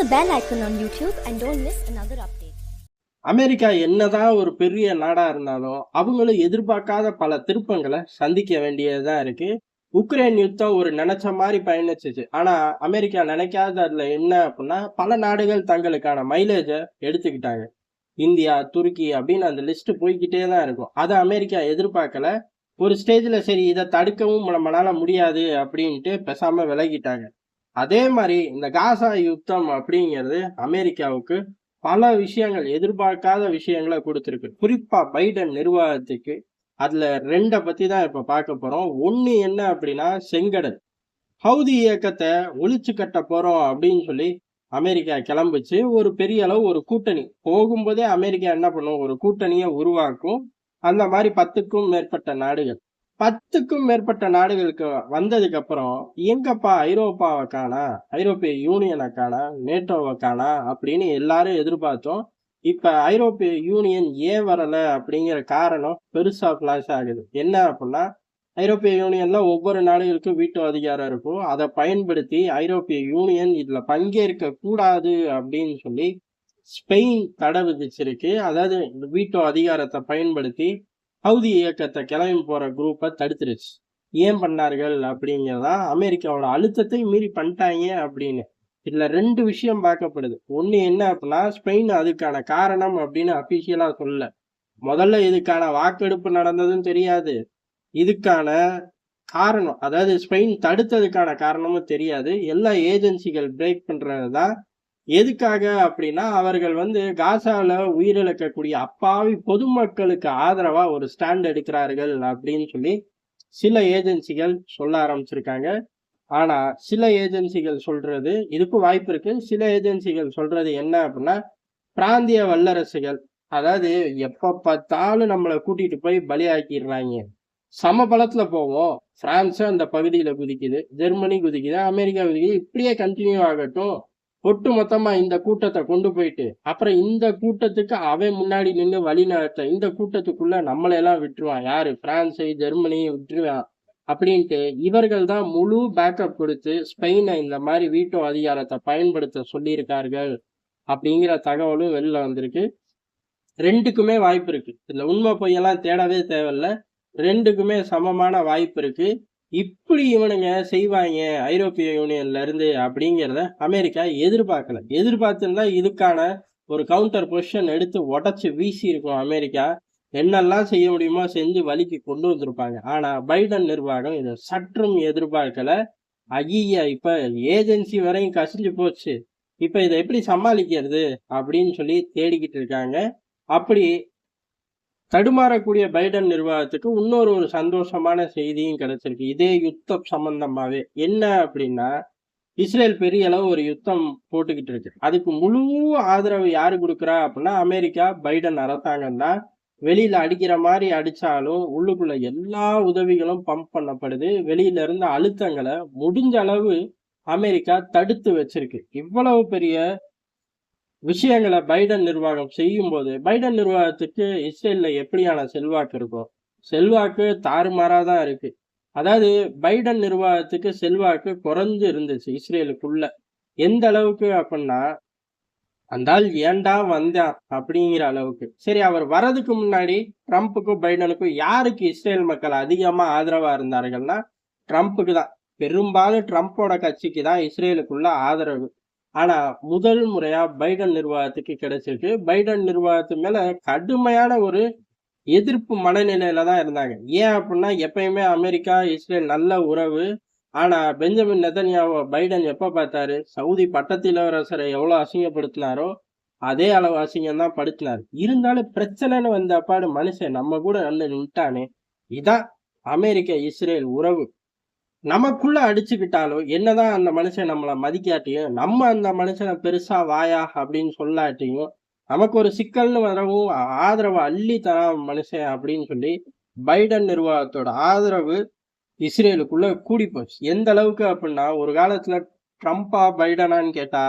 the bell icon on YouTube and don't miss another update. America என்னதான் ஒரு பெரிய நாடா இருந்தாலும் அவங்களும் எதிர்பார்க்காத பல திருப்பங்களை சந்திக்க வேண்டியதா இருக்கு. உக்ரைன் யுத்தம் ஒரு நினைச்ச மாதிரி பயணிச்சிச்சு. ஆனா அமெரிக்கா நினைக்காத அதுல என்ன அப்படின்னா பல நாடுகள் தங்களுக்கான மைலேஜை எடுத்துக்கிட்டாங்க. இந்தியா துருக்கி அப்படின்னு அந்த லிஸ்ட் போய்கிட்டே தான் இருக்கும். அதை அமெரிக்கா எதிர்பார்க்கல. ஒரு ஸ்டேஜ்ல சரி இதை தடுக்கவும் நம்மளால முடியாது அப்படின்ட்டு பேசாம விலகிட்டாங்க. அதே மாதிரி இந்த காசா யுத்தம் அப்படிங்கிறது அமெரிக்காவுக்கு பல விஷயங்கள் எதிர்பார்க்காத விஷயங்களை கொடுத்துருக்கு. குறிப்பா பைடன் நிர்வாகத்துக்கு அதுல ரெண்டை பத்தி தான் இப்ப பார்க்க போறோம். ஒண்ணு என்ன அப்படின்னா செங்கடல். ஹவுதி இயக்கத்தை ஒழிச்சு கட்ட போறோம் அப்படின்னு சொல்லி அமெரிக்கா கிளம்புச்சு. ஒரு பெரிய அளவு ஒரு கூட்டணி. போகும்போதே அமெரிக்கா என்ன பண்ணும்? ஒரு கூட்டணியை உருவாக்கும். அந்த மாதிரி பத்துக்கும் மேற்பட்ட நாடுகள். பத்துக்கும் மேற்பட்ட நாடுகளுக்கு வந்ததுக்கு அப்புறம் எங்கப்பா ஐரோப்பாவை காணா ஐரோப்பிய யூனியனை காணா நேட்டோவை காணா அப்படின்னு எல்லாரும் எதிர்பார்த்தோம். இப்ப ஐரோப்பிய யூனியன் ஏன் வரல அப்படிங்கிற காரணம் பெருசா பிளாஷ் ஆகுது. என்ன அப்படின்னா ஐரோப்பிய யூனியன்ல ஒவ்வொரு நாடுகளுக்கும் வீட்டு அதிகாரம் இருக்கும். அதை பயன்படுத்தி ஐரோப்பிய யூனியன் இதுல பங்கேற்க கூடாது அப்படின்னு சொல்லி ஸ்பெயின் தடை விதிச்சிருக்கு. அதாவது இந்த வீட்டோ அதிகாரத்தை பயன்படுத்தி ஹவுதி இயக்கத்தை கிளம்பி போற குரூப்பை தடுத்துருச்சு. ஏன் பண்ணார்கள் அப்படிங்கிறதா அமெரிக்காவோட அழுத்தத்தை மீறி பண்ணிட்டாங்க அப்படின்னு. இதுல ரெண்டு விஷயம் பார்க்கப்படுது. ஒண்ணு என்ன அப்படின்னா ஸ்பெயின் அதுக்கான காரணம் அப்படின்னு அபிஷியலா சொல்ல முதல்ல இதுக்கான வாக்கெடுப்பு நடந்ததும் தெரியாது. இதுக்கான காரணம் அதாவது ஸ்பெயின் தடுத்ததுக்கான காரணமும் தெரியாது. எல்லா ஏஜென்சிகள் பிரேக் பண்றதுதான் எதுக்காக அப்படின்னா அவர்கள் வந்து காசால உயிரிழக்கக்கூடிய அப்பாவி பொதுமக்களுக்கு ஆதரவா ஒரு ஸ்டாண்ட் எடுக்கிறார்கள் அப்படின்னு சொல்லி சில ஏஜென்சிகள் சொல்ல ஆரம்பிச்சிருக்காங்க. ஆனா சில ஏஜென்சிகள் சொல்றது இதுக்கும் வாய்ப்பு இருக்கு. சில ஏஜென்சிகள் சொல்றது என்ன அப்படின்னா பிராந்திய வல்லரசுகள் அதாவது எப்ப பார்த்தாலும் நம்மளை கூட்டிட்டு போய் பலியாக்கிடுறாங்க. சமபலத்துல போவோம். பிரான்ஸ் அந்த பகுதியில குதிக்குது ஜெர்மனி குதிக்குது அமெரிக்கா குதிக்குது இப்படியே கண்டினியூ ஆகட்டும். ஒட்டு மொத்தமா இந்த கூட்டத்தை கொண்டு போயிட்டு அப்புறம் இந்த கூட்டத்துக்கு அவன் முன்னாடி நின்று வழிநடத்த இந்த கூட்டத்துக்குள்ள நம்மளை எல்லாம் விட்டுருவான். யாரு? பிரான்ஸு ஜெர்மனியை விட்டுருவான் அப்படின்ட்டு இவர்கள் தான் முழு பேக்கப் கொடுத்து ஸ்பெயினை இந்த மாதிரி வீட்டோ அதிகாரத்தை பயன்படுத்த சொல்லியிருக்கார்கள் அப்படிங்கிற தகவலும் வெளில வந்திருக்கு. ரெண்டுக்குமே வாய்ப்பு இருக்கு. இதுல உண்மை பொய்யெல்லாம் தேடவே தேவையில்ல. ரெண்டுக்குமே சமமான வாய்ப்பு இருக்கு. இப்படி இவனுங்க செய்வாங்க ஐரோப்பிய யூனியன்ல இருந்து அப்படிங்கிறத அமெரிக்கா எதிர்பார்க்கல. எதிர்பார்த்துருந்தா இதுக்கான ஒரு கவுண்டர் பொசிஷன் எடுத்து உடச்சி வீசி இருக்கும் அமெரிக்கா. என்னெல்லாம் செய்ய முடியுமோ செஞ்சு வழிக்கு கொண்டு வந்திருப்பாங்க. ஆனா பைடன் நிர்வாகம் இதை சற்றும் எதிர்பார்க்கல. ஐயா இப்ப ஏஜென்சி வரையும் கசிஞ்சு போச்சு. இப்ப இதை எப்படி சமாளிக்கிறது அப்படின்னு சொல்லி தேடிக்கிட்டு இருக்காங்க. அப்படி தடுமாறக்கூடிய பைடன் நிர்வாகத்துக்கு இன்னொரு ஒரு சந்தோஷமான செய்தியும் கிடைச்சிருக்கு. இதே யுத்தம் சம்பந்தமாவே. என்ன அப்படின்னா இஸ்ரேல் பெரிய அளவு ஒரு யுத்தம் போட்டுக்கிட்டு இருக்கு. அதுக்கு முழு ஆதரவு யாரு கொடுக்குறா அப்படின்னா அமெரிக்கா பைடன் அரசாங்கம் தான். வெளியில அடிக்கிற மாதிரி அடிச்சாலும் உள்ளுக்குள்ள எல்லா உதவிகளும் பம்ப் பண்ணப்படுது. வெளியில இருந்த அழுத்தங்களை முடிஞ்ச அளவு அமெரிக்கா தடுத்து வச்சிருக்கு. இவ்வளவு பெரிய விஷயங்களை பைடன் நிர்வாகம் செய்யும் போது பைடன் நிர்வாகத்துக்கு இஸ்ரேல்ல எப்படியான செல்வாக்கு இருக்கும்? செல்வாக்கு தாறுமாறா தான் இருக்கு. அதாவது பைடன் நிர்வாகத்துக்கு செல்வாக்கு குறைஞ்சு இருந்துச்சு இஸ்ரேலுக்குள்ள. எந்த அளவுக்கு அப்படின்னா அந்த ஆள் ஏன்டா வந்தான் அப்படிங்கிற அளவுக்கு. சரி அவர் வரதுக்கு முன்னாடி ட்ரம்ப்புக்கும் பைடனுக்கும் யாருக்கு இஸ்ரேல் மக்கள் அதிகமா ஆதரவா இருந்தார்கள்னா ட்ரம்ப்புக்கு தான். பெரும்பாலும் ட்ரம்ப்போட கட்சிக்கு தான் இஸ்ரேலுக்குள்ள ஆதரவு. ஆனா முதல் முறையா பைடன் நிர்வாகத்துக்கு கிடைச்சிருக்கு. பைடன் நிர்வாகத்து மேல கடுமையான ஒரு எதிர்ப்பு மனநிலையில தான் இருந்தாங்க. ஏன் அப்படின்னா எப்பயுமே அமெரிக்கா இஸ்ரேல் நல்ல உறவு. ஆனா பெஞ்சமின் நெதன்யாவோ பைடன் எப்ப பார்த்தாரு? சவுதி பட்டத்து இளவரசரை எவ்வளவு அசிங்கப்படுத்தினாரோ அதே அளவு அசிங்கம் தான் படுத்தினாரு. இருந்தாலும் பிரச்சனைன்னு வந்த அப்பாடு மனுஷன் நம்ம கூட நல்ல நின்ட்டானே. இதான் அமெரிக்க இஸ்ரேல் உறவு. நமக்குள்ள அடிச்சுக்கிட்டாலும் என்னதான் அந்த மனுஷன் நம்மளை மதிக்காட்டியும் நம்ம அந்த மனுஷனை பெருசா வாயா அப்படின்னு சொல்லாட்டியும் நமக்கு ஒரு சிக்கல்னு வரவும் ஆதரவு அள்ளி தரா மனுஷன் அப்படின்னு சொல்லி பைடன் நிர்வாகத்தோட ஆதரவு இஸ்ரேலுக்குள்ள கூடி போச்சு எந்த அளவுக்கு அப்படின்னா ஒரு காலத்துல ட்ரம்ப்பா பைடனான்னு கேட்டா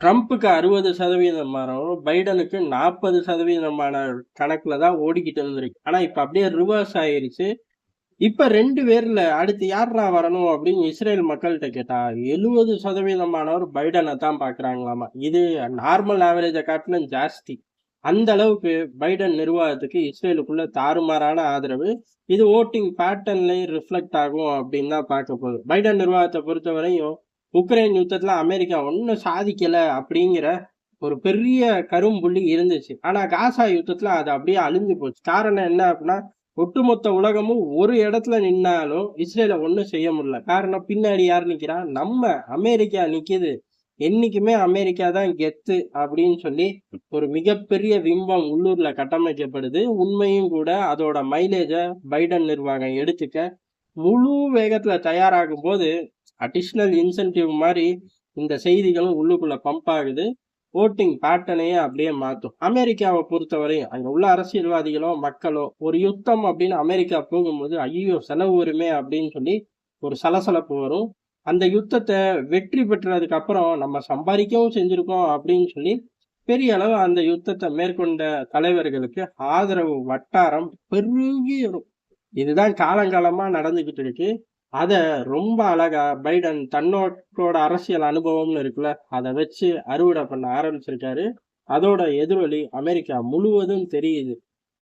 ட்ரம்ப்புக்கு அறுபது சதவீதமானோ பைடனுக்கு நாற்பது சதவீதமான கணக்குல தான் ஓடிக்கிட்டு இருந்திருக்கு. ஆனா இப்ப அப்படியே ரிவர்ஸ் ஆயிருச்சு. இப்ப ரெண்டு பேர்ல அடுத்து யாரா வரணும் அப்படின்னு இஸ்ரேல் மக்கள்கிட்ட கேட்டா எழுபது சதவீதமானவர் பைடனை தான் பாக்குறாங்களாமா? இது நார்மல் ஆவரேஜை காட்டிலும் ஜாஸ்தி. அந்த அளவுக்கு பைடன் நிர்வாகத்துக்கு இஸ்ரேலுக்குள்ள தாறுமாறான ஆதரவு இது ஓட்டிங் பேட்டர்ன்லயும் ரிஃப்ளெக்ட் ஆகும் அப்படின்னு தான் பார்க்க போகுது. பைடன் நிர்வாகத்தை பொறுத்தவரையும் உக்ரைன் யுத்தத்துல அமெரிக்கா ஒன்றும் சாதிக்கல அப்படிங்கிற ஒரு பெரிய கரும்புள்ளி இருந்துச்சு. ஆனா காசா யுத்தத்துல அது அப்படியே அழிஞ்சு போச்சு. காரணம் என்ன அப்படின்னா ஒட்டுமொத்த உலகமும் ஒரு இடத்துல நின்னாலும் இஸ்ரேல ஒன்றும் செய்ய முடியல. காரணம் பின்னாடி யார் நிக்கிறா? நம்ம அமெரிக்கா நிற்கிது என்னைக்குமே அமெரிக்கா தான் கெத்து அப்படின்னு சொல்லி ஒரு மிகப்பெரிய விம்பம் உள்ளூர்ல கட்டமைக்கப்படுது. உண்மையும் கூட அதோட மைலேஜை பைடன் நிர்வாகம் எடுத்துக்க முழு வேகத்துல தயாராகும் போது அடிஷ்னல் இன்சென்டிவ் மாதிரி இந்த செய்திகளும் உள்ளுக்குள்ள பம்ப் ஆகுது. ஓட்டிங் பேட்டர்னையே அப்படியே மாற்றும் அமெரிக்காவை பொறுத்தவரையும் அங்கே உள்ள அரசியல்வாதிகளோ மக்களோ ஒரு யுத்தம் அப்படின்னு அமெரிக்கா போகும்போது ஐயோ செலவு வருமே அப்படின்னு சொல்லி ஒரு சலசலப்பு வரும். அந்த யுத்தத்தை வெற்றி பெற்றதுக்கு அப்புறம் நம்ம சம்பாதிக்கவும் செஞ்சுருக்கோம் அப்படின்னு சொல்லி பெரிய அளவு அந்த யுத்தத்தை மேற்கொண்ட தலைவர்களுக்கு ஆதரவு வட்டாரம் பெருகி வரும். இதுதான் காலங்காலமாக நடந்துக்கிட்டு இருக்கு. அதை ரொம்ப அழகா பைடன் தன்னோட அரசியல் அனுபவம்னு இருக்குல்ல அதை வச்சு அறுவடை பண்ண ஆரம்பிச்சிருக்காரு. அதோட எதிரொலி அமெரிக்கா முழுவதும் தெரியுது.